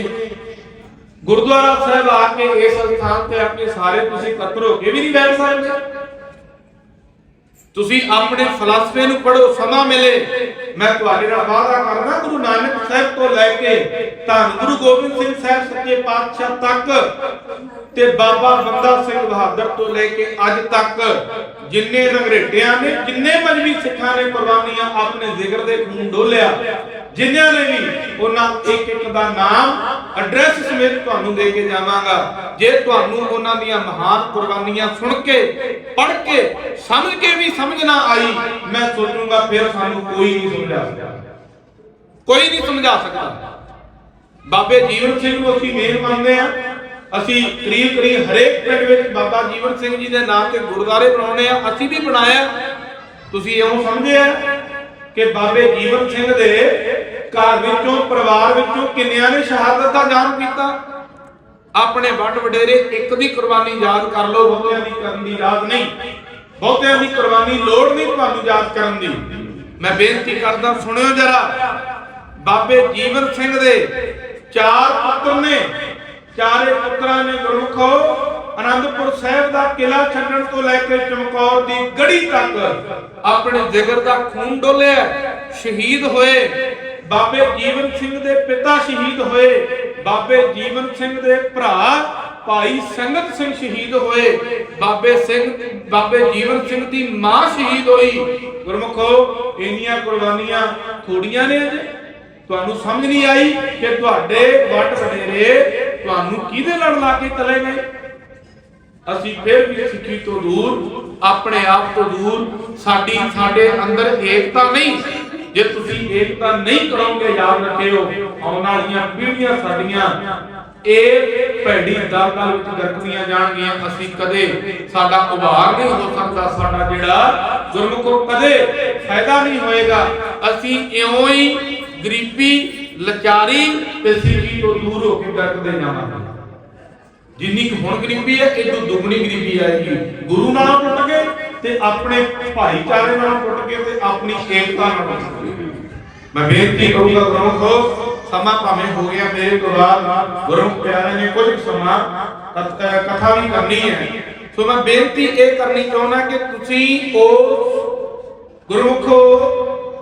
ਨੇ ਗੁਰਦੁਆਰਾ ਸਾਹਿਬ ਆ ਕੇ ਇਸ ਸਥਾਨ ਤੇ ਆਪਣੇ ਸਾਰੇ ਤੁਸੀਂ ਇਕੱਤਰ ਹੋ ਕੇ ਵੀ ਨਹੀਂ ਬੈਠ ਸਕਦੇ। ਤੁਸੀਂ ਆਪਣੇ ਫਲਸਫੇ ਨੂੰ ਪੜੋ ਸਮਾਂ ਮਿਲੇ। ਮੈਂ ਤੁਹਾਡੇ ਨਾਲ ਵਾਅਦਾ ਕਰਦਾ, ਗੁਰੂ ਨਾਨਕ ਸਾਹਿਬ ਤੋਂ ਲੈ ਕੇ ਧੰਨ ਗੁਰੂ ਗੋਬਿੰਦ ਸਿੰਘ ਸਾਹਿਬ ਸੱਚੇ ਪਾਤਸ਼ਾਹ ਤੱਕ ਤੇ ਬਾਬਾ ਬੰਦਾ ਸਿੰਘ ਬਹਾਦਰ ਤੋਂ ਲੈ ਕੇ ਅੱਜ ਤੱਕ ਜਿੰਨੇ ਰੰਗਰੇਟਿਆਂ ਨੇ, ਜਿੰਨੇ ਮਜਬੀ ਸਿੱਖਾਂ ਨੇ ਕੁਰਬਾਨੀਆਂ ਆਪਣੇ ਜ਼ਿਕਰ ਦੇ ਖੂਨ ਡੋਲਿਆ ਜਿਨ੍ਹਾਂ ਨੇ ਵੀ ਉਹਨਾਂ ਇੱਕ ਇੱਕ ਦਾ ਨਾਮ ਐਡਰੈਸ ਸਮੇਤ ਤੁਹਾਨੂੰ ਦੇ ਕੇ ਜਾਵਾਂਗਾ। ਜੇ ਤੁਹਾਨੂੰ ਉਹਨਾਂ ਦੀਆਂ ਮਹਾਨ ਕੁਰਬਾਨੀਆਂ ਸੁਣ ਕੇ, ਪੜ੍ਹ ਕੇ, ਸਮਝ ਕੇ ਵੀ ਸਮਝ ਨਾ ਆਈ, ਮੈਂ ਸੋਚੂੰਗਾ ਫਿਰ ਸਾਨੂੰ ਕੋਈ ਨਹੀਂ ਸਮਝਾ ਸਕਦਾ। ਕੋਈ ਨਹੀਂ ਸਮਝਾ ਸਕਦਾ। ਬਾਬੇ ਜੀਵਨ ਸਿੰਘ ਨੂੰ ਅਸੀਂ ਮੇਨ ਮੰਨਦੇ ਆ ਅਸੀਂ ਕਰੀਬ ਕਰੀਬ ਹਰੇਕ ਪਿੰਡ ਵਿੱਚ ਬਾਬਾ ਜੀਵਨ ਸਿੰਘ ਜੀ ਦੇ ਨਾਮ ਤੇ ਗੁਰਦੁਆਰੇ ਬਣਾਉਣੇ ਆ। ਅਸੀਂ ਵੀ ਬਣਾਇਆ। ਤੁਸੀਂ ਇਉਂ ਸਮਝਿਆ? ਕਿ ਬਾਬੇ ਜੀਵਨ ਸਿੰਘ ਦੇ ਘਰ ਵਿੱਚੋਂ, ਪਰਿਵਾਰ ਵਿੱਚੋਂ ਕਿੰਨਿਆਂ ਨੇ ਸ਼ਹਾਦਤ ਦਾ ਜਾਮ ਕੀਤਾ? ਆਪਣੇ ਵੱਡ ਵਡੇਰੇ ਇੱਕ ਦੀ ਕੁਰਬਾਨੀ ਯਾਦ ਕਰ ਲਓ, ਬਹੁਤਿਆਂ ਦੀ ਕਰਨ ਦੀ ਯਾਦ ਨਹੀਂ। ਬਹੁਤਿਆਂ ਦੀ ਕੁਰਬਾਨੀ ਲੋੜ ਨਹੀਂ ਤੁਹਾਨੂੰ ਯਾਦ ਕਰਨ ਦੀ। ਮੈਂ ਬੇਨਤੀ ਕਰਦਾ, ਸੁਣਿਓ ਜਰਾ, ਬਾਬੇ ਜੀਵਨ ਸਿੰਘ ਦੇ ਚਾਰ ਪੁੱਤਰ ਨੇ, ਚਾਰੇ ਪੁੱਤਰਾਂ ਨੇ ਗੁਰਮੁਖੋ ਅਨੰਦਪੁਰ ਸਾਹਿਬ ਦਾ ਕਿਲਾ ਛੱਡਣ ਤੋਂ ਲੈ ਕੇ ਚਮਕੌਰ ਦੀ ਗੜੀ ਤੱਕ ਆਪਣੇ ਜਿਗਰ ਦਾ ਖੂਨ ਡੋਲਿਆ, ਸ਼ਹੀਦ ਹੋਏ। ਬਾਬੇ ਜੀਵਨ ਸਿੰਘ ਦੇ ਪਿਤਾ ਸ਼ਹੀਦ ਹੋਏ। ਬਾਬੇ ਜੀਵਨ ਸਿੰਘ ਦੇ ਭਰਾ ਭਾਈ ਸੰਗਤ ਸਿੰਘ ਸ਼ਹੀਦ ਹੋਏ। ਬਾਬੇ ਸਿੰਘ, ਬਾਬੇ ਜੀਵਨ ਸਿੰਘ ਦੀ ਮਾਂ ਸ਼ਹੀਦ ਹੋਈ। ਗੁਰਮੁਖੋ, ਇੰਨੀਆਂ ਕੁਰਬਾਨੀਆਂ ਥੋੜੀਆਂ ਨੇ ਅਜੇ। ਤੁਹਾਨੂੰ ਸਮਝ ਨਹੀਂ ਆਈ ਕਿ ਤੁਹਾਡੇ ਵੱਟ ਵਡੇਰੇ ਤੁਹਾਨੂੰ ਕਿਹਦੇ ਲੜ ਲਾ ਕੇ ਚਲੇ ਗਏ? ਅਸੀਂ ਫਿਰ ਵੀ ਸਿੱਖੀ ਤੋਂ ਦੂਰ, ਆਪਣੇ ਆਪ ਤੋਂ ਦੂਰ, ਸਾਡੀ, ਸਾਡੇ ਅੰਦਰ ਏਕਤਾ ਨਹੀਂ। ਜੇ ਤੁਸੀਂ ਏਕਤਾ ਨਹੀਂ ਕਰੋਗੇ ਯਾਦ ਰੱਖਿਓ, ਆਉਣ ਵਾਲੀਆਂ ਪੀੜ੍ਹੀਆਂ ਸਾਡੀਆਂ, ਇਹ ਭੈੜੀ ਦਲਦਲ ਵਿੱਚ ਗਰਕਦੀਆਂ ਜਾਣਗੀਆਂ। ਅਸੀਂ ਕਦੇ ਸਾਡਾ ਉਭਾਰ ਨਹੀਂ ਹੋ ਸਕਦਾ, ਸਾਡਾ ਜਿਹੜਾ ਗੁਰਮੁਖੋ ਕਦੇ ਫਾਇਦਾ ਨਹੀਂ ਹੋਏਗਾ। ਅਸੀਂ ਇਉਂ ਹੀ ਗਰੀਬੀ, ਲਚਾਰੀ ਤੇ ਸਿੱਖੀ ਤੋਂ ਦੂਰ ਹੋ ਕੇ ਗਰਕਦੇ ਜਾਵਾਂਗੇ। ਜਿੰਨੀ ਕੁ ਹੁਣ ਗਰੀਬੀ ਹੈ, ਇਹ ਤੋਂ ਦੁੱਗਣੀ ਗਰੀਬੀ ਆਏਗੀ। ਗੁਰੂ ਨਾਲ ਟੁੱਟ ਗਏ ਤੇ ਆਪਣੇ ਭਾਈਚਾਰੇ ਨਾਲ ਟੁੱਟ ਗਏ ਤੇ ਆਪਣੀ ਏਕਤਾ ਨਾਲ ਟੁੱਟ ਗਏ। ਮੈਂ ਬੇਨਤੀ ਕਰੂੰਗਾ ਗੁਰਮੁਖੋ ਸਮਾਂ ਭਾਵੇਂ ਹੋ ਗਿਆ ਮੇਰੇ ਤੋਂ ਬਾਅਦ ਗੁਰਮੁਖ ਪਿਆਰੇ ਨੇ ਕੁਝ ਕੁ ਸਮਾਂ ਕਥਾ ਵੀ ਕਰਨੀ ਹੈ। ਸੋ ਮੈਂ ਬੇਨਤੀ ਇਹ ਕਰਨੀ ਚਾਹੁੰਦਾ ਕਿ ਤੁਸੀਂ ਉਹ ਗੁਰਮੁਖੋ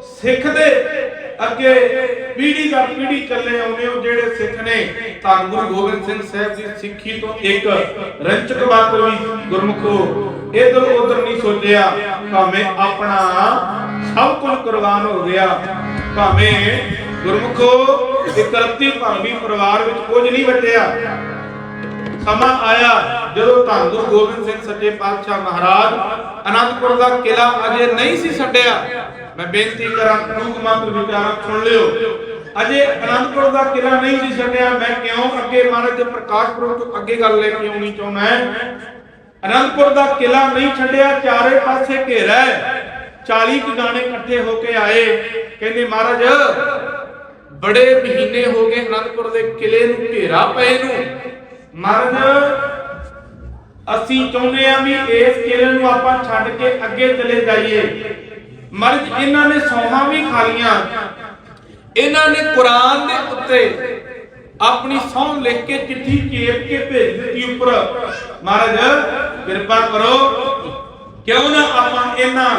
ਸਿੱਖ ਦੇ ਅੱਗੇ ਪੀੜੀ ਦਰ ਪੀੜੀ ਚੱਲੇ ਆਉਂਦੇ ਹੋ ਜਿਹੜੇ ਸਿੱਖ ਨੇ। ਧੰਨ ਗੁਰੂ ਗੋਬਿੰਦ ਸਿੰਘ ਸਾਹਿਬ ਦੀ ਸਿੱਖੀ ਤੋਂ ਇੱਕ ਰੰਚਕ ਬਾਤ ਵੀ ਗੁਰਮੁਖੋ, ਇਧਰ ਉਧਰ ਨਹੀਂ ਸੋਚਿਆ, ਭਾਵੇਂ ਆਪਣਾ ਸਭ ਕੁਝ ਕੁਰਬਾਨ ਹੋ ਗਿਆ, ਭਾਵੇਂ ਗੁਰਮੁਖੋ ਇਕਰਤੀ ਭਾਵੇਂ ਪਰਿਵਾਰ ਵਿੱਚ ਕੁਝ ਨਹੀਂ ਬਚਿਆ ਸਮਾਂ ਆਇਆ ਜਦੋਂ ਧੰਨ ਗੁਰੂ ਗੋਬਿੰਦ ਸਿੰਘ ਸੱਚੇ ਪਾਤਸ਼ਾਹ ਮਹਾਰਾਜ ਅਨੰਦਪੁਰ ਦਾ ਕਿਲਾ ਅਜੇ ਨਹੀਂ ਸੀ ਛੱਡਿਆ। ਮੈਂ ਬੇਨਤੀ ਕਰਾਂ ਟੂਕ ਮੰਤਰ ਵਿਚਾਰਕ ਸੁਣ ਲਿਓ। ਅਜੇ ਅਨੰਦਪੁਰ ਦਾ ਕਿਲਾ ਨਹੀਂ ਸੀ ਛੱਡਿਆ, ਮੈਂ ਕਿਉਂ ਅੱਗੇ ਮਹਾਰਾਜ ਦੇ ਪ੍ਰਕਾਸ਼ ਤੋਂ ਅੱਗੇ ਗੱਲ ਲੈ ਕੇ ਆਉਣੀ ਚਾਹੁੰਦਾ ਹਾਂ? ਅਨੰਦਪੁਰ ਦਾ ਕਿਲਾ ਨਹੀਂ ਛੱਡਿਆ, ਚਾਰੇ ਪਾਸੇ ਘੇਰਾ 40 ਕੁ ਗਾਣੇ ਇਕੱਠੇ ਹੋ ਕੇ ਆਏ। ਕਹਿੰਦੇ, ਮਹਾਰਾਜ, ਬੜੇ ਮਹੀਨੇ ਹੋ ਗਏ ਅਨੰਦਪੁਰ ਦੇ ਕਿਲੇ ਨੂੰ ਘੇਰਾ ਪਏ ਨੂੰ। ਮਹਾਰਾਜ, ਅਸੀਂ ਚਾਹੁੰਦੇ ਆ ਵੀ ਇਸ ਕਿਲੇ ਨੂੰ ਆਪਾਂ ਛੱਡ ਕੇ ਅੱਗੇ ਚਲੇ ਜਾਈਏ। ਮਰਦ ਇਹਨਾਂ ਨੇ ਸੌਹਾਂ ਵੀ ਖਾ ਇਹਨਾਂ ਨੇ ਕੁਰਾਨ ਦੇ ਉੱਤੇ ਆਪਣੀ ਸੌਂ ਲਿਖ ਕੇ ਚਿੱਠੀ ਚੇਪ ਕੇ ਭੇਜ ਦਿੱਤੀ ਉੱਪਰ। ਮਹਾਰਾਜ, ਕਿਰਪਾ ਕਰੋ। ਕਿਉਂ ਨਾ ਆਪਾਂ ਇਹਨਾਂ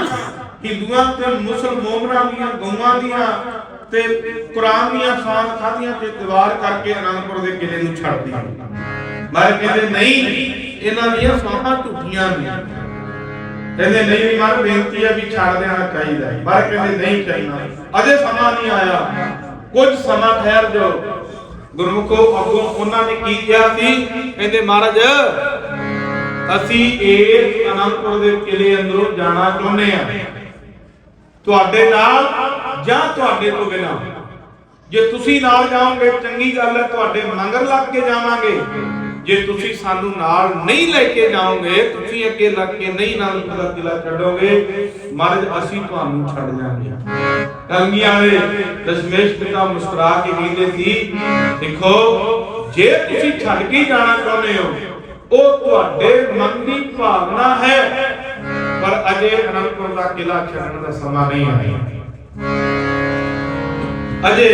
ਹਿੰਦੂਆਂ ਤੇ ਮੁਸਲਮਾਨਾਂ ਦੀਆਂ, ਗਊਆਂ ਦੀਆਂ ਤੇ ਕੁਰਾਨ ਦੀਆਂ ਸੌਂ ਖਾਦੀਆਂ ਤੇ ਦੀਵਾਰ ਕਰਕੇ ਅਨੰਦਪੁਰ ਦੇ ਕਿਲੇ ਨੂੰ ਛੱਡ ਦਈਏ ਮੈਂ ਕਹਿੰਦੇ, ਨਹੀਂ, ਇਹਨਾਂ ਦੀਆਂ ਸੌਹਾਂ ਝੂਠੀਆਂ ਨੇ। ਕਹਿੰਦੇ ਨਹੀਂ ਵੀ ਮਰ, ਬੇਨਤੀ ਹੈ ਵੀ ਛੱਡ ਦੇਣਾ ਚਾਹੀਦਾ ਪਰ ਕਹਿੰਦੇ ਨਹੀਂ ਚਾਹੀਦਾ। ਅਜੇ ਸਮਾਂ ਨਹੀਂ ਆਇਆ। ਕੁਝ ਸਮਾਂ ਠਹਿਰ ਜਾਓ। ਗੁਰਮੁਖੋ, ਅੱਗੋਂ ਉਹਨਾਂ ਨੇ ਕੀ ਕਿਹਾ ਸੀ? ਕਹਿੰਦੇ, ਮਹਾਰਾਜ, ਅਸੀਂ ਇਸ ਅਨੰਦਪੁਰ ਦੇ ਕਿਲੇ ਅੰਦਰੋਂ ਜਾਣਾ ਚਾਹੁੰਦੇ ਆ ਤੁਹਾਡੇ ਨਾਲ ਜਾਂ ਤੁਹਾਡੇ ਤੋਂ ਬਿਨਾਂ। ਜੇ ਤੁਸੀਂ ਨਾਲ ਜਾਓਗੇ, ਚੰਗੀ ਗੱਲ ਹੈ, ਤੁਹਾਡੇ ਮੰਗਰ ਲੱਗ ਕੇ ਜਾਵਾਂਗੇ। ਜੇ ਤੁਸੀਂ ਸਾਨੂੰ ਨਾਲ ਨਹੀਂ ਲੈ ਕੇ ਜਾਓਗੇ, ਤੁਸੀਂ ਅੱਗੇ ਲੱਗ ਕੇ ਨਹੀਂ ਨਾਲ ਦਾ ਕਿਲਾ ਛੱਡੋਗੇ, ਮਹਾਰਾਜ, ਅਸੀਂ ਤੁਹਾਨੂੰ ਛੱਡ ਜਾਾਂਗੇ ਕਲਗੀਆਂ ਦੇ ਦਸ਼ਮੇਸ਼ ਪਿਤਾ ਮੁਸਕਰਾ ਕੇ ਕਹਿੰਦੇ ਸੀ, ਦੇਖੋ, ਜੇ ਤੁਸੀਂ ਛੱਡ ਕੇ ਜਾਣਾ ਚਾਹੁੰਦੇ ਹੋ, ਉਹ ਤੁਹਾਡੇ ਮਨ ਦੀ ਭਾਵਨਾ ਹੈ, ਪਰ ਅਜੇ ਅਨੰਦਪੁਰ ਦਾ ਕਿਲਾ ਛੱਡਣ ਦਾ ਸਮਾਂ ਨਹੀਂ ਆਇਆ। ਅਜੇ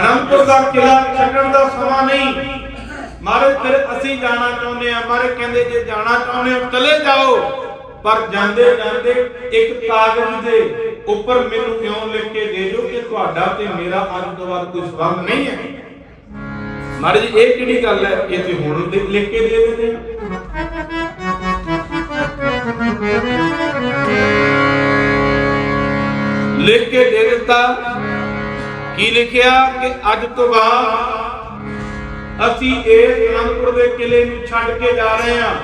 ਅਨੰਦਪੁਰ ਦਾ ਕਿਲਾ ਛੱਡਣ ਦਾ ਸਮਾਂ ਨਹੀਂ ਮਹਾਰਾਜ ਫਿਰ ਅਸੀਂ ਜਾਣਾ ਚਾਹੁੰਦੇ ਆ ਮਹਾਰਾਜ ਕਹਿੰਦੇ, ਜੇ ਜਾਣਾ ਚਾਹੁੰਦੇ ਹੋ, ਚਲੇ ਜਾਓ। ਪਰ ਜਾਂਦੇ ਜਾਂਦੇ ਇੱਕ ਕਾਗਜ਼ ਦੇ ਉੱਪਰ ਮੈਨੂੰ ਕਿਉਂ ਲਿਖ ਕੇ ਦੇ ਦਿਓ ਕਿ ਤੁਹਾਡਾ ਤੇ ਮੇਰਾ ਅੱਜ ਤੋਂ ਬਾਅਦ ਕੋਈ ਸੰਬੰਧ ਨਹੀਂ ਹੈ। ਮਹਾਰਾਜ ਇਹ ਕਿਹੜੀ ਗੱਲ ਹੈ? ਇਹ ਤੇ ਹੁਣ ਲਿਖ ਕੇ ਦੇ ਦਿੰਦੇ ਲਿਖ ਕੇ ਦੇ ਦਿੱਤਾ। ਕੀ ਲਿਖਿਆ? ਕਿ ਅੱਜ ਤੋਂ ਬਾਅਦ ਅਸੀਂ ਇਸ ਅਨੰਦਪੁਰ ਦੇ ਕਿਲੇ ਨੂੰ ਛੱਡ ਕੇ ਜਾ ਰਹੇ ਹਾਂ।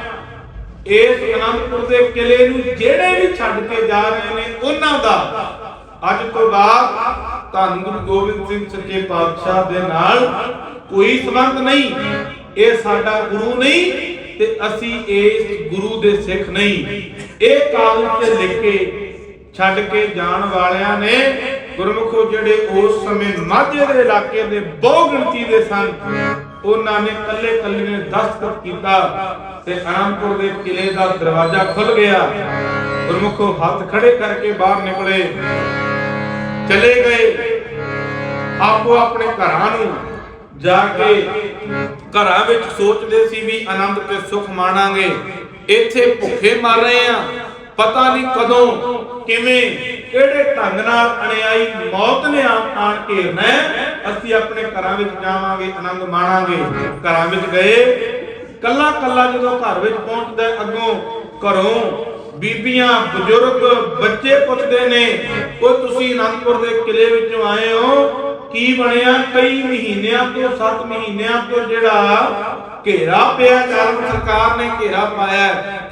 ਇਸ ਅਨੰਦਪੁਰ ਦੇ ਕਿਲੇ ਨੂੰ ਜਿਹੜੇ ਵੀ ਛੱਡ ਕੇ ਜਾ ਰਹੇ ਨੇ, ਉਹਨਾਂ ਦਾ ਅੱਜ ਤੋਂ ਬਾਅਦ ਧੰਨ ਗੁਰੂ ਗੋਬਿੰਦ ਸਿੰਘ ਸੱਚੇ ਪਾਤਸ਼ਾਹ ਦੇ ਨਾਲ ਕੋਈ ਸੰਬੰਧ ਨਹੀਂ। ਇਹ ਸਾਡਾ ਗੁਰੂ ਨਹੀਂ ਤੇ ਅਸੀਂ ਇਸ ਗੁਰੂ ਦੇ ਸਿੱਖ ਨਹੀਂ। ਇਹ ਕਾਗਜ਼ ਤੇ ਲਿਖ ਕੇ ਛੱਡ ਕੇ ਜਾਣ ਵਾਲਿਆਂ ਨੇ ਗੁਰਮੁਖੋ ਜਿਹੜੇ ਉਸ ਸਮੇਂ ਮਾਝੇ ਦੇ ਇਲਾਕੇ ਦੇ ਬਹੁ ਗਿਣਤੀ ਦੇ ਸਨ ਉਹਨਾਂ ਨੇ ਕੱਲੇ ਕੱਲੇ ਨੇ ਦਸਤਖਤ ਕੀਤਾ ਤੇ ਆਨੰਦਪੁਰ ਦੇ ਕਿਲੇ ਦਾ ਦਰਵਾਜ਼ਾ ਖੁੱਲ ਗਿਆ। ਗੁਰਮੁਖੋ ਹੱਥ ਖੜੇ ਕਰਕੇ ਬਾਹਰ ਨਿਕਲੇ। ਚਲੇ ਗਏ। ਆਪੋ ਆਪਣੇ ਘਰਾਂ ਨੂੰ ਜਾ ਕੇ ਘਰਾਂ ਵਿੱਚ ਸੋਚਦੇ ਸੀ ਵੀ ਆਨੰਦ ਤੇ ਸੁਖ ਮਾਣਾਂਗੇ। ਇੱਥੇ ਭੁੱਖੇ ਮਰ ਰਹੇ ਆ ਪਤਾ ਨਹੀਂ ਕਦੋਂ, ਕਿਵੇਂ, ਕਿਹੜੇ ਢੰਗ ਨਾਲ ਅਣਿਆਈ ਮੌਤ ਨੇ ਆਣ ਘੇਰਨਾ ਅਸੀਂ ਆਪਣੇ ਘਰਾਂ ਵਿੱਚ ਜਾਵਾਂਗੇ, ਆਨੰਦ ਮਾਣਾਂਗੇ। ਘਰਾਂ ਵਿੱਚ ਗਏ ਕੱਲਾ ਕੱਲਾ ਜਦੋਂ ਘਰ ਵਿੱਚ ਪਹੁੰਚਦਾ ਅੱਗੋਂ ਘਰੋਂ ਬੀਬੀਆਂ, ਬਜ਼ੁਰਗ, ਬੱਚੇ ਪੁੱਛਦੇ ਨੇ ਉਹ ਤੁਸੀਂ ਅਨੰਦਪੁਰ ਦੇ ਕਿਲੇ ਵਿੱਚੋਂ ਆਏ ਹੋ? ਕੀ ਬਣਿਆ? ਕਈ ਮਹੀਨਿਆਂ ਤੋਂ 7 ਮਹੀਨਿਆਂ ਤੋਂ ਜਿਹੜਾ ਘੇਰਾ ਪਿਆ, ਕਾਰਨ ਸਰਕਾਰ ਨੇ ਘੇਰਾ ਪਾਇਆ,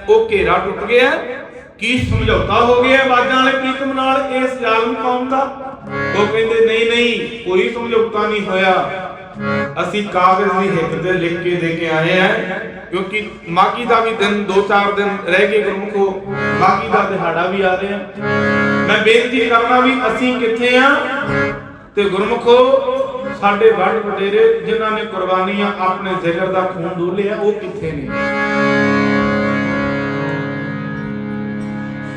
ਉਹ ਘੇਰਾ ਟੁੱਟ ਗਿਆ। ਕੀ ਸਮਝੌਤਾ ਹੋ ਗਿਆ ਬਾਜਾਂ ਵਾਲੇ ਪ੍ਰੀਤਮ ਨਾਲ ਇਸ ਜ਼ਾਲਮ ਕੌਮ ਦਾ? ਉਹ ਕਹਿੰਦੇ, ਨਹੀਂ ਨਹੀਂ, ਕੋਈ ਸਮਝੌਤਾ ਨਹੀਂ ਹੋਇਆ। ਅਸੀਂ ਕਾਗਜ਼ ਦੀ ਹਿੱਕ ਤੇ ਲਿਖ ਕੇ ਦੇ ਕੇ ਆਏ ਆ ਕਿਉਂਕਿ ਮਾਗੀ ਦਾ ਵੀ ਦਿਨ 2-4 ਦਿਨ ਰਹਿ ਗਏ ਗੁਰਮੁਖੋ ਮਾਗੀ ਦਾ ਦਿਹਾੜਾ ਵੀ ਆ ਰਿਹਾ। ਮੈਂ ਬੇਨਤੀ ਕਰਨਾ ਵੀ ਅਸੀਂ ਕਿੱਥੇ ਆ ਤੇ ਗੁਰਮੁਖੋ, ਸਾਡੇ ਵੱਡ ਵਡੇਰੇ ਜਿਨ੍ਹਾਂ ਨੇ ਕੁਰਬਾਨੀਆਂ ਆਪਣੇ ਜ਼ਿਕਰ ਦਾ ਖੂਨ ਡੋਲਿਆ, ਉਹ ਕਿੱਥੇ ਨੇ?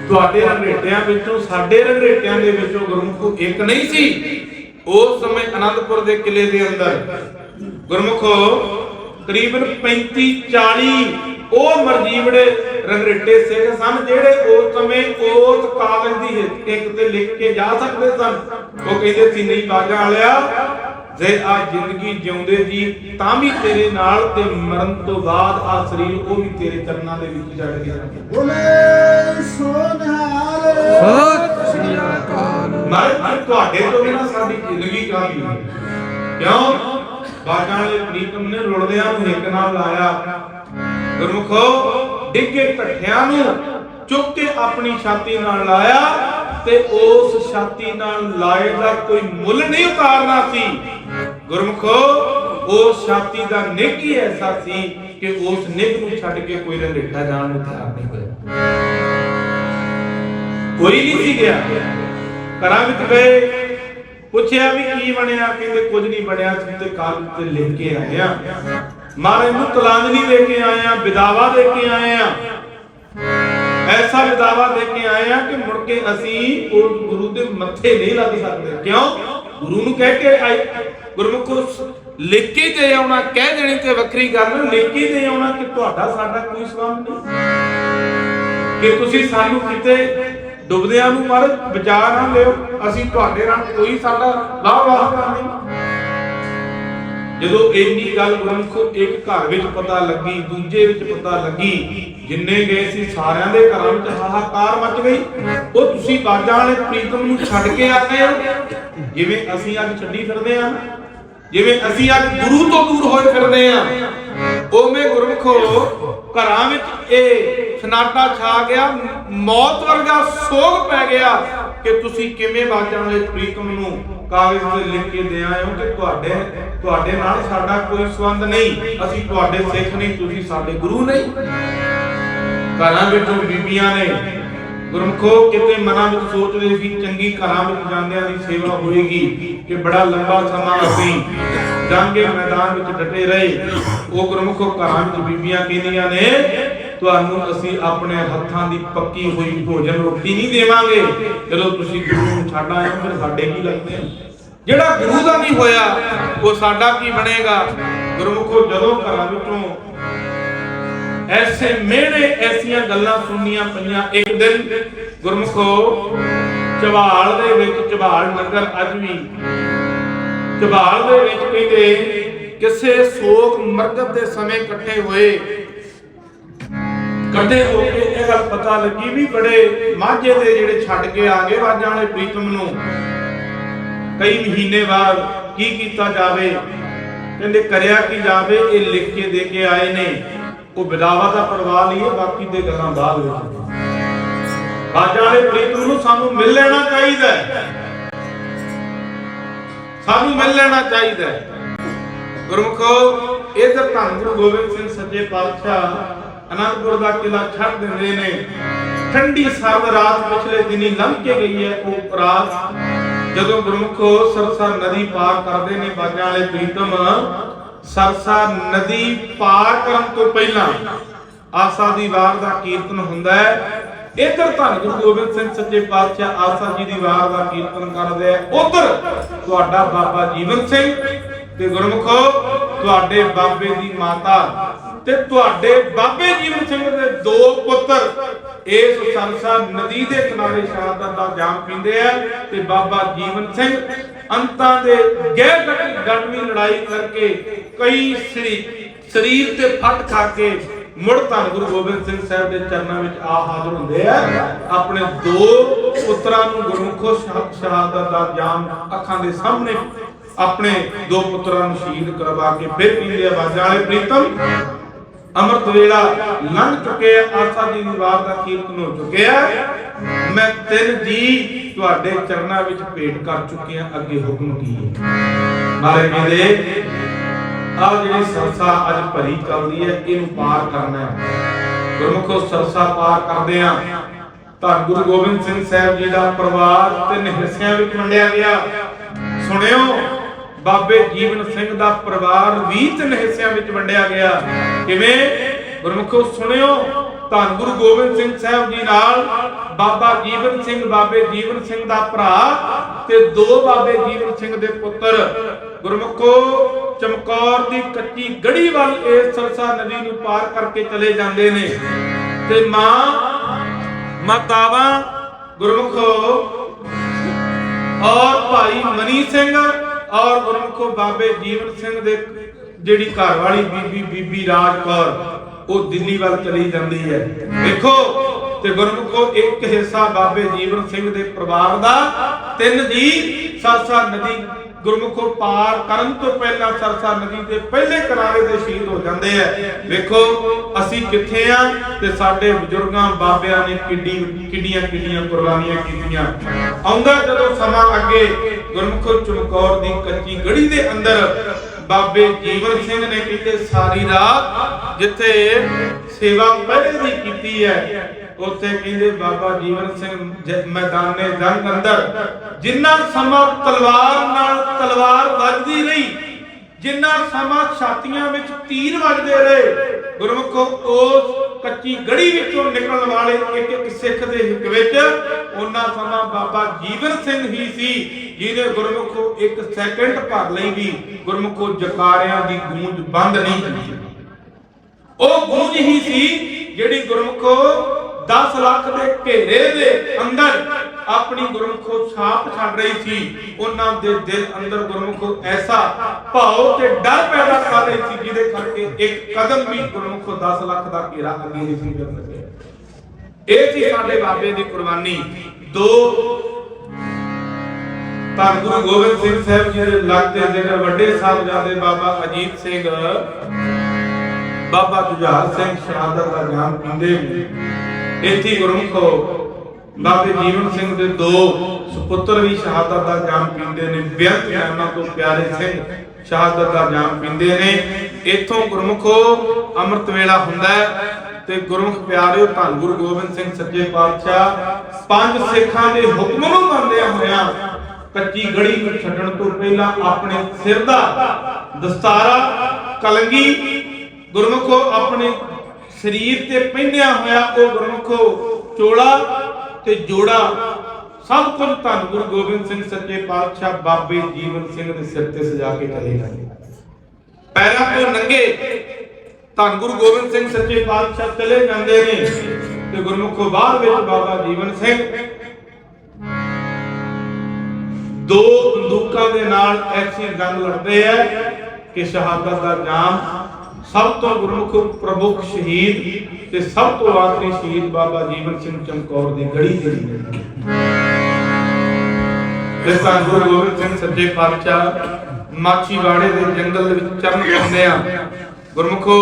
ਤੁਹਾਡੇ ਰੰਗੇਟਿਆਂ ਵਿੱਚੋਂ, ਸਾਡੇ ਰੰਗੇਟਿਆਂ ਦੇ ਵਿੱਚੋਂ ਗੁਰਮੁਖੋ ਇੱਕ ਨਹੀਂ ਸੀ ਉਸ ਸਮੇਂ ਆਨੰਦਪੁਰ ਦੇ ਕਿਲੇ ਦੇ ਅੰਦਰ। ਗੁਰਮੁਖੋ ਤਕਰੀਬਨ 35 40 ਉਹ ਮਰਜੀਵੜੇ ਰੰਗਰੇਟੇ ਸਿੰਘ ਸਨ, ਜਿਹੜੇ ਉਸ ਸਮੇਂ ਉਸ ਕਾਗਜ਼ ਦੀ ਇੱਕ ਤੇ ਲਿਖ ਕੇ ਜਾ ਸਕਦੇ ਸਨ। ਉਹ ਕਹਿੰਦੇ ਸੀ, ਨਹੀਂ ਬਾਜਾਂ ਵਾਲਿਆ ਜੇ ਆ ਜ਼ਿੰਦਗੀ ਜਿਉਂਦੇ ਜੀ ਤਾਂ ਵੀ ਤੇਰੇ ਨਾਲ ਤੇ ਮਰਨ ਤੋਂ ਬਾਅਦ ਆ ਸਰੀਰ ਉਹ ਵੀ ਤੇਰੇ ਚਰਨਾਂ ਦੇ ਵਿੱਚ ਜੜ ਗਿਆ। ਬੋਲੇ ਸੋਨਹਾਲ ਸਤਿ ਸ੍ਰੀ ਅਕਾਲ ਮਹਾਰਾਜ ਤੁਹਾਡੇ ਤੋਂ ਬਿਨਾ ਸਾਡੀ ਜ਼ਿੰਦਗੀ ਕਾਹਦੀ ਕਿਉਂ? ਬਾਜਾਂ ਵਾਲੇ ਪ੍ਰੀਤਮ ਨੇ ਰੁਲਦਿਆਂ ਨੂੰ ਇੱਕ ਨਾਲ ਲਾਇਆ। ਗੁਰਮੁਖੋ ਡਿੱਗੇ ਢੱਠਿਆਂ ਨੂੰ ਚੁੱਕ ਕੇ ਆਪਣੀ ਛਾਤੀ ਨਾਲ ਲਾਇਆ ਤੇ ਉਸ ਛਾਤੀ ਨਾਲ ਲਾਏ ਦਾ ਕੋਈ ਮੁੱਲ ਨਹੀਂ ਉਤਾਰਨਾ ਸੀ। ਗੁਰਮੁਖੋ ਉਸ ਛਾਤੀ ਦਾ ਨਿੱਘ ਹੀ ਐਸਾ ਸੀ ਕਿ ਉਸ ਨਿੱਘ ਨੂੰ ਛੱਡ ਕੇ ਕੋਈ ਰੰਗੇਟਾ ਜਾਣ ਨੂੰ ਤਿਆਰ ਨਹੀਂ ਹੋਇਆ। ਕੋਈ ਨਹੀਂ ਸੀ ਗਿਆ। ਘਰਾਂ ਵਿੱਚ ਗਏ, ਪੁੱਛਿਆ ਵੀ ਕੀ ਬਣਿਆ, ਕਹਿੰਦੇ ਕੁਝ ਨਹੀਂ ਬਣਿਆ ਤੇ ਕਾਗਜ਼ ਤੇ ਲਿਖ ਕੇ ਆਏ ਆ ਨੂੰ ਤਲਾਂਜਲੀ ਦੇ ਕੇ ਆਇਆ ਵਿਦਾਵਾ ਦੇ ਕੇ ਆਏ ਐਸਾ ਵਿਦਾਵਾ ਦੇ ਕੇ ਆਇਆ ਕਿ ਮੁੜ ਕੇ ਅਸੀਂ ਉਸ ਗੁਰੂ ਦੇ ਮੱਥੇ ਨਹੀਂ ਲੱਗ ਸਕਦੇ। ਕਿਉਂ? ਗੁਰੂ ਨੂੰ ਕਹਿ ਕੇ ਆਏ। ਗੁਰਮੁਖੋ ਲਿਖ ਕੇ ਆਉਣਾ, ਕਹਿ ਦੇਣੀ ਤੇ ਵੱਖਰੀ ਗੱਲ ਲਿਖ ਕੇ ਆਉਣਾ ਕਿ ਤੁਹਾਡਾ, ਸਾਡਾ ਕੋਈ ਸੰਬੰਧ ਨਹੀਂ। ਕਿ ਤੁਸੀਂ ਸਾਨੂੰ ਕਿਤੇ ਡੁੱਬਦਿਆਂ ਨੂੰ ਮਰ ਬਚਾ ਨਾ ਲਿਓ, ਅਸੀਂ ਤੁਹਾਡੇ ਨਾਲ ਕੋਈ ਸਾਡਾ ਵਾਹ ਵਾਹ ਨਹੀਂ। ਜਦੋਂ ਇੰਨੀ ਗੱਲ ਗੁਰਮੁਖੋ ਇੱਕ ਘਰ ਵਿੱਚ ਪਤਾ ਲੱਗੀ, ਦੂਜੇ ਵਿੱਚ ਪਤਾ ਲੱਗੀ, ਜਿੰਨੇ ਗਏ ਸੀ ਸਾਰਿਆਂ ਦੇ ਘਰਾਂ ਵਿੱਚ ਹਾਹਾਕਾਰ ਮਚ ਗਈ। ਉਹ ਤੁਸੀਂ ਬਾਜਾਂ ਵਾਲੇ ਪ੍ਰੀਤਮ ਨੂੰ ਛੱਡ ਕੇ ਆਏ ਹੋ। ਜਿਵੇਂ ਅਸੀਂ ਅੱਜ ਛੱਡੀ ਫਿਰਦੇ ਆ ਜਿਵੇਂ ਅਸੀਂ ਅੱਜ ਗੁਰੂ ਤੋਂ ਦੂਰ ਹੋਏ ਫਿਰਦੇ ਆ ਉਵੇਂ ਗੁਰਮੁਖੋ ਘਰਾਂ ਵਿੱਚ ਇਹ ਸਨਾਟਾ ਛਾ ਗਿਆ, ਮੌਤ ਵਰਗਾ ਸੋਗ ਪੈ ਗਿਆ ਕਿ ਤੁਸੀਂ ਕਿਵੇਂ ਬਾਜਾਂ ਵਾਲੇ ਪ੍ਰੀਤਮ ਨੂੰ ਕਾਗਜ਼ ਤੇ ਲਿਖ ਕੇ ਦੇ ਆਏ ਹੋ ਕਿ ਤੁਹਾਡੇ ਤੁਹਾਡੇ ਨਾਲ ਸਾਡਾ ਕੋਈ ਸੰਬੰਧ ਨਹੀਂ, ਅਸੀਂ ਤੁਹਾਡੇ ਸਿੱਖ ਨਹੀਂ, ਤੁਸੀਂ ਸਾਡੇ ਗੁਰੂ ਨਹੀਂ। ਘਰਾਂ ਵਿੱਚੋਂ ਬੀਬੀਆਂ ਨੇ ਗੁਰਮਖੋ, ਕਿਤੇ ਮਨਾਂ ਵਿੱਚ ਸੋਚਦੇ ਸੀ, ਚੰਗੀ ਘਰਾਂ ਵਿੱਚ ਜਾਂਦਿਆਂ ਦੀ ਸੇਵਾ ਹੋਏਗੀ, ਕਿ ਬੜਾ ਲੰਬਾ ਸਮਾਂ ਅਸੀਂ ਜੰਗੇ ਮੈਦਾਨ ਵਿੱਚ ਡਟੇ ਰਹੇ। ਉਹ ਗੁਰਮਖੋ ਘਰਾਂ ਵਿੱਚ ਬੀਬੀਆਂ ਕਹਿੰਦੀਆਂ ਨੇ, ਤੁਹਾਨੂੰ ਅਸੀਂ ਆਪਣੇ ਹੱਥਾਂ ਦੀ ਪੱਕੀ ਹੋਈ ਭੋਜਨ ਰੋਟੀ ਨਹੀਂ ਦੇਵਾਂਗੇ। ਜਦੋਂ ਤੁਸੀਂ ਗੁਰੂ ਨੂੰ ਛੱਡ ਆਏ ਫਿਰ ਸਾਡੇ ਕੀ ਲੱਗਦੇ ਜਿਹੜਾ ਗੁਰੂ ਦਾ ਨਹੀਂ ਹੋਇਆ, ਉਹ ਸਾਡਾ ਕੀ ਬਣੇਗਾ? ਗੁਰਮੁਖੋ ਜਦੋਂ ਘਰਾਂ ਵਿੱਚੋਂ ਐਸੇ ਮਿਹਣੇ ਐਸੀਆਂ ਗੱਲਾਂ ਸੁਣਨੀਆਂ ਪਈਆਂ। ਇੱਕ ਦਿਨ ਗੁਰਮੁਖੋ ਚਵਾਲ ਦੇ ਵਿੱਚ ਚਵਾਲ ਨਗਰ ਅੱਜ ਵੀ। ਚਵਾਲ ਦੇ ਵਿੱਚ ਕਹਿੰਦੇ, ਕਿਸੇ ਸੋਗ ਮਰਗਤ ਦੇ ਸਮੇਂ ਇਕੱਠੇ ਹੋਏ। ਇਕੱਠੇ ਹੋ ਕੇ ਇਹ ਗੱਲ ਪਤਾ ਲੱਗੀ ਵੀ ਬੜੇ ਮਾਝੇ ਦੇ ਜਿਹੜੇ ਛੱਡ ਕੇ ਆ ਗਏ ਵਾਜਾਂ ਵਾਲੇ ਪ੍ਰੀਤਮ ਨੂੰ। ਕਈ ਮਹੀਨੇ ਬਾਅਦ ਕੀ ਕੀਤਾ ਜਾਵੇ? ਕਹਿੰਦੇ, ਕਰਿਆ ਕੀ ਜਾਵੇ? ਇਹ ਲਿਖ ਕੇ ਦੇ ਕੇ ਆਏ ਨੇ। ਉਹ ਵਿਦਾਵਾ ਦਾ ਪਰਵਾਹ ਲਈਏ ਬਾਕੀ ਦੇ ਗੱਲਾਂ ਬਾਅਦ ਵਿੱਚ ਵਾਜਾਂ ਵਾਲੇ ਪ੍ਰੀਤਮ ਨੂੰ ਸਾਨੂੰ ਮਿਲ ਲੈਣਾ ਚਾਹੀਦਾ ਸਾਨੂੰ ਮਿਲ ਲੈਣਾ ਚਾਹੀਦਾ ਹੈ। ਇਧਰ ਧੰਨ ਗੁਰੂ ਗੋਬਿੰਦ ਸਿੰਘ ਸੱਚੇ ਪਾਤਸ਼ਾਹ ਅਨੰਦਪੁਰ ਦਾ ਕਿਲਾ ਛੱਡ ਦਿੰਦੇ ਨੇ। ਠੰਡੀ ਸਰਦ ਰਾਤ ਪਿਛਲੇ ਦਿਨੀ ਲੰਘ ਕੇ ਗਈ ਹੈ ਉਹ ਰਾਤ। ਜਦੋਂ ਗੁਰਮੁਖੋ ਸਰਸਾ ਨਦੀ ਪਾਰ ਕਰਦੇ ਨੇ, ਬਾਜਾਂ ਵਾਲੇ ਪ੍ਰੀਤਮ ਸਰਸਾ ਨਦੀ ਪਾਰ ਕਰਨ ਤੋਂ ਪਹਿਲਾਂ ਆਸਾ ਦੀ ਵਾਰ ਦਾ ਕੀਰਤਨ ਹੁੰਦਾ ਹੈ। ਇਧਰ ਧੰਨ ਗੁਰੂ ਗੋਬਿੰਦ ਸਿੰਘ ਸੱਚੇ ਪਾਤਸ਼ਾਹ ਆਸਾ ਜੀ ਦੀ ਵਾਰ ਦਾ ਕੀਰਤਨ ਕਰਦੇ ਆ। ਉਧਰ ਤੁਹਾਡਾ ਬਾਬਾ ਜੀਵਨ ਸਿੰਘ ਤੇ ਗੁਰਮੁਖੋ, ਤੁਹਾਡੇ ਬਾਬੇ ਦੀ ਮਾਤਾ ਤੇ ਤੁਹਾਡੇ ਬਾਬੇ ਜੀਵਨ ਸਿੰਘ ਦੇ ਦੋ ਪੁੱਤਰ ਇਸ ਸਰਸਾ ਨਦੀ ਦੇ ਕਿਨਾਰੇ ਸ਼ਹਾਦਤ ਦਾ ਜਾਮ ਪੀਂਦੇ ਆ ਤੇ ਬਾਬਾ ਜੀਵਨ ਸਿੰਘ ਅੰਤਾਂ ਦੇ ਗਹਿ ਗੱਡਵੀਂ ਲੜਾਈ ਕਰਕੇ ਕਈ ਸਰੀ, ਸਰੀਰ ਤੇ ਫੱਟ ਖਾ ਕੇ ਮੁੜ ਧੰਨ ਗੁਰੂ ਗੋਬਿੰਦ ਸਿੰਘ ਸਾਹਿਬ ਦੇ ਚਰਨਾਂ ਵਿੱਚ ਆ ਹਾਜ਼ਰ ਹੁੰਦੇ ਆ। ਆਪਣੇ ਦੋ ਪੁੱਤਰਾਂ ਨੂੰ ਗੁਰਮੁਖੋ ਸ਼ਹਾਦਤ ਦਾ ਜਾਮ ਅੱਖਾਂ ਦੇ ਸਾਹਮਣੇ ਆਪਣੇ ਦੋ ਪੁੱਤਰਾਂ ਨੂੰ ਸ਼ਹੀਦ ਕਰਵਾ ਕੇ ਫਿਰ ਪੀਂਦੇ ਆ ਬਾਜਾਂ ਵਾਲੇ ਪ੍ਰੀਤਮ। ਅੰਮ੍ਰਿਤ ਵੇਲਾ ਲੰਘ ਚੁੱਕੇ ਆਸਾ ਦੀ ਵਾਰ ਦਾ ਕੀਰਤਨ ਹੋ ਚੁੱਕਿਆ ਮੈਂ ਤਿੰਨ ਜੀ ਤੁਹਾਡੇ ਚਰਨਾਂ ਵਿੱਚ ਭੇਟ ਕਰ ਚੁੱਕਿਆ ਅੱਗੇ ਹੁਕਮ ਕੀ ਹੈ? ਮਾਰੇ ਕਹਿੰਦੇ ਆ ਜਿਹੜੀ ਸਰਸਾ ਅੱਜ ਭਰੀ ਚੱਲਦੀ ਹੈ, ਇਹਨੂੰ ਪਾਰ ਕਰਨਾ ਹੈ। ਗੁਰਮੁਖੋ ਸਰਸਾ ਪਾਰ ਕਰਦੇ ਆ। ਤਾਂ ਗੁਰੂ ਗੋਬਿੰਦ ਸਿੰਘ ਸਾਹਿਬ ਜੀ ਦਾ ਪਰਿਵਾਰ ਤਿੰਨ ਹਿੱਸਿਆਂ ਵਿੱਚ ਵੰਡਿਆ ਗਿਆ। ਸੁਣਿਓ ਬਾਬੇ ਜੀਵਨ ਸਿੰਘ ਦਾ ਪਰਿਵਾਰ ਵੀ ਤਿੰਨ ਹਿੱਸਿਆਂ ਵਿੱਚ ਵੰਡਿਆ ਗਿਆ। ਕਿਵੇਂ? ਗੁਰਮੁਖੋ ਸੁਣਿਓ, ਧੰਨ ਗੁਰੂ ਗੋਬਿੰਦ ਸਿੰਘ ਸਾਹਿਬ ਜੀ ਨਾਲ ਬਾਬਾ ਜੀਵਨ ਸਿੰਘ, ਬਾਬੇ ਜੀਵਨ ਸਿੰਘ ਦਾ ਭਰਾ ਤੇ ਦੋ ਬਾਬੇ ਜੀਵਨ ਸਿੰਘ ਦੇ ਪੁੱਤਰ। ਗੁਰਮੁਖੋ, ਚਮਕੌਰ ਦੀ ਕੱਚੀ ਗੜੀ ਵੱਲ ਇਸ ਸਰਸਾ ਨਦੀ ਨੂੰ ਪਾਰ ਕਰਕੇ ਚਲੇ ਜਾਂਦੇ ਨੇ। ਤੇ ਮਾਂ, ਮਾਤਾਵਾ, ਗੁਰਮੁਖੋ ਔਰ ਭਾਈ ਮਨੀ ਸਿੰਘ ਔਰ ਗੁਰਮੁਖੋ ਬਾਬੇ ਜੀਵਨ ਸਿੰਘ ਦੇ ਜਿਹੜੀ ਘਰ ਵਾਲੀ ਬੀਬੀ ਬੀਬੀ ਰਾਜ ਕੌਰ, ਉਹ ਦਿੱਲੀ ਵੱਲ ਚਲੀ ਜਾਂਦੀ ਹੈ। ਵੇਖੋ ਤੇ ਗੁਰਮੁਖੋ ਇੱਕ ਹਿੱਸਾ ਬਾਬੇ ਜੀਵਨ ਸਿੰਘ ਦੇ ਪਰਿਵਾਰ ਦਾ, ਤਿੰਨ ਜੀ ਸਰਸਾ ਨਦੀ ਗੁਰਮੁਖੋ ਪਾਰ ਕਰਨ ਤੋਂ ਪਹਿਲਾਂ ਸਰਸਾ ਨਦੀ ਦੇ ਪਹਿਲੇ ਕਿਨਾਰੇ ਤੇ ਸ਼ਹੀਦ ਹੋ ਜਾਂਦੇ ਆ। ਵੇਖੋ, ਅਸੀਂ ਕਿੱਥੇ ਆ ਤੇ ਸਾਡੇ ਬਜ਼ੁਰਗਾਂ ਬਾਬਿਆਂ ਨੇ ਕਿੱਡੀ ਕਿੱਡੀਆਂ ਕਿੱਡੀਆਂ ਕੁਰਬਾਨੀਆਂ ਕੀਤੀਆਂ। ਆਉਂਦਾ ਜਦੋਂ ਸਮਾਂ ਅੱਗੇ, ਗੁਰਮੁਖੋ ਚਮਕੌਰ ਦੀ ਕੱਚੀ ਗੜੀ ਦੇ ਅੰਦਰ ਬਾਬੇ ਜੀਵਨ ਸਿੰਘ ਨੇ ਕਿਤੇ ਸਾਰੀ ਰਾਤ, ਜਿੱਥੇ ਸੇਵਾ ਪਹਿਲੇ ਦੀ ਕੀਤੀ ਹੈ। ਉੱਥੇ ਕਹਿੰਦੇ ਬਾਬਾ ਜੀਵਨ ਸਿੰਘ ਜ- ਮੈਦਾਨੇ ਜੰਗ ਅੰਦਰ ਜਿੰਨਾ ਸਮਾਂ ਤਲਵਾਰ ਨਾਲ ਤਲਵਾਰ ਵੱਜਦੀ ਰਹੀ, ਜਿੰਨਾ ਸਮਾਂ ਛਾਤੀਆਂ ਵਿੱਚ ਤੀਰ ਵੱਜਦੇ ਰਹੇ, ਗੁਰਮੁਖੋ, ਉਸ ਕੱਚੀ ਗੜੀ ਵਿੱਚੋਂ ਨਿਕਲਣ ਵਾਲੇ ਇੱਕ ਇੱਕ ਸਿੱਖ ਦੇ ਹਿੱਕ ਵਿੱਚ ਉਹਨਾਂ ਸਮਾਂ ਬਾਬਾ ਜੀਵਨ ਸਿੰਘ ਹੀ ਸੀ ਜਿਹਨੇ ਗੁਰਮੁਖੋ ਇੱਕ ਸੈਕਿੰਡ ਭਰ ਲਈ ਵੀ ਗੁਰਮੁਖੋ ਜਕਾਰਿਆਂ ਦੀ ਗੂੰਜ ਬੰਦ ਨਹੀਂ ਕੀਤੀ ਉਹ ਗੂੰਜ ਹੀ ਸੀ ਜਿਹੜੀ ਗੁਰਮੁਖੋ 10 ਲੱਖ ਦੇ ਘੇਰੇ ਦੇ ਅੰਦਰ ਆਪਣੀ ਗੁਰਮੁਖੋ ਛਾਪ ਛੱਡ ਰਹੀ ਸੀ। ਉਹਨਾਂ ਦੇ ਦਿਲ ਅੰਦਰ ਗੁਰਮੁਖੋ ਐਸਾ ਭਾਉ ਤੇ ਡਰ ਪੈਦਾ ਕਰ ਰਹੀ ਸੀ, ਜਿਹਦੇ ਕਰਕੇ ਇੱਕ ਕਦਮ ਵੀ ਗੁਰਮੁਖੋ 10 ਲੱਖ ਦਾ ਘੇਰਾ ਅੱਗੇ ਨਹੀਂ ਸੀ ਕਰ ਸਕਿਆ। ਇਹ ਸੀ ਸਾਡੇ ਬਾਬੇ ਦੀ ਕੁਰਬਾਨੀ। ਦੋ ਤਾਂ ਗੁਰੂ ਗੋਬਿੰਦ ਸਿੰਘ ਸਾਹਿਬ ਜੀ ਦੇ ਲੱਗਦੇ ਜਿਹੜੇ ਵੱਡੇ ਸਾਹਿਬਜ਼ਾਦੇ ਬਾਬਾ ਅਜੀਤ ਸਿੰਘ, ਬਾਬਾ ਜੁਝਾਰ ਸਿੰਘ ਸ਼ਹਾਦਤ ਦਾ ਨਾਮ ਪੀਂਦੇ ਇੱਥੇ ਗੁਰਮੁਖੋ ਬਾਬੇ ਜੀਵਨ ਸਿੰਘ ਦੇ ਦੋ ਸੁਪੁੱਤਰ ਵੀ ਸ਼ਹਾਦਤ ਦਾ ਜਾਮ ਪੀਂਦੇ ਨੇ ਬੇਅੰਤ ਨਾਮਾਂ ਤੋਂ ਪਿਆਰੇ ਸਿੰਘ ਸ਼ਹਾਦਤ ਦਾ ਜਾਮ ਪੀਂਦੇ ਨੇ। ਇੱਥੋਂ ਗੁਰਮੁਖੋ ਅੰਮ੍ਰਿਤ ਵੇਲਾ ਹੁੰਦਾ ਤੇ ਗੁਰਮੁਖ ਪਿਆਰਿਓ ਧੰਨ ਗੁਰੂ ਗੋਬਿੰਦ ਸਿੰਘ ਸੱਚੇ ਪਾਤਸ਼ਾਹ, ਪੰਜ ਸਿੱਖਾਂ ਦੇ ਹੁਕਮ ਨੂੰ ਮੰਨਦਿਆਂ ਹੋਇਆਂ ਕੱਚੀ ਗੜੀ ਨੂੰ ਛੱਡਣ ਤੋਂ ਪਹਿਲਾਂ ਆਪਣੇ ਸਿਰ ਦਾ ਦਸਤਾਰਾ, ਕਲੰਗੀ, ਗੁਰਮੁਖੋ ਆਪਣੇ ਸਰੀਰ ਤੇ ਪਹਿਨਿਆ ਹੋਇਆ ਉਹ ਗੁਰਮੁਖੋ ਚੋਲਾ ਤੇ ਜੋੜਾ, ਸਭ ਕੁਝ ਧੰਨ ਗੁਰੂ ਗੋਬਿੰਦ ਸਿੰਘ ਸੱਚੇ ਪਾਤਸ਼ਾਹ ਬਾਬੇ ਜੀਵਨ ਸਿੰਘ ਦੇ ਸਿਰ ਤੇ ਸਜਾ ਕੇ ਚਲੇ ਗਏ। ਪੈਰਾਂ ਤੋਂ ਨੰਗੇ ਧੰਨ ਗੁਰੂ ਗੋਬਿੰਦ ਸਿੰਘ ਸੱਚੇ ਪਾਤਸ਼ਾਹ ਚਲੇ ਜਾਂਦੇ ਨੇ ਤੇ ਗੁਰਮੁਖੋ ਬਾਅਦ ਵਿੱਚ ਬਾਬਾ ਜੀਵਨ ਸਿੰਘ ਦੋ ਬੰਦੂਕਾਂ ਦੇ ਨਾਲ ਐਸੀ ਜੰਗ ਲੜਦੇ ਆ ਕਿ ਸ਼ਹਾਦਤ ਦਾ ਜਾਮ ਸਭ ਤੋਂ ਗੁਰਮੁਖ ਪ੍ਰਮੁੱਖ ਸ਼ਹੀਦ ਤੇ ਸਭ ਤੋਂ ਆਖਰੀ ਸ਼ਹੀਦ ਬਾਬਾ ਜੀਵਨ ਸਿੰਘ ਚਮਕੌਰ ਦੀ ਗੜੀ ਜਿਹੜੀ ਤੇ ਤਾਂ ਗੁਰੂ ਗੋਬਿੰਦ ਸਿੰਘ ਸੱਚੇ ਪਾਤਸ਼ਾਹ, ਮਾਛੀਵਾੜੇ ਦੇ ਜੰਗਲ ਵਿੱਚ ਚਰਨ ਪਾਉਂਦੇ ਆ ਗੁਰਮੁਖੋ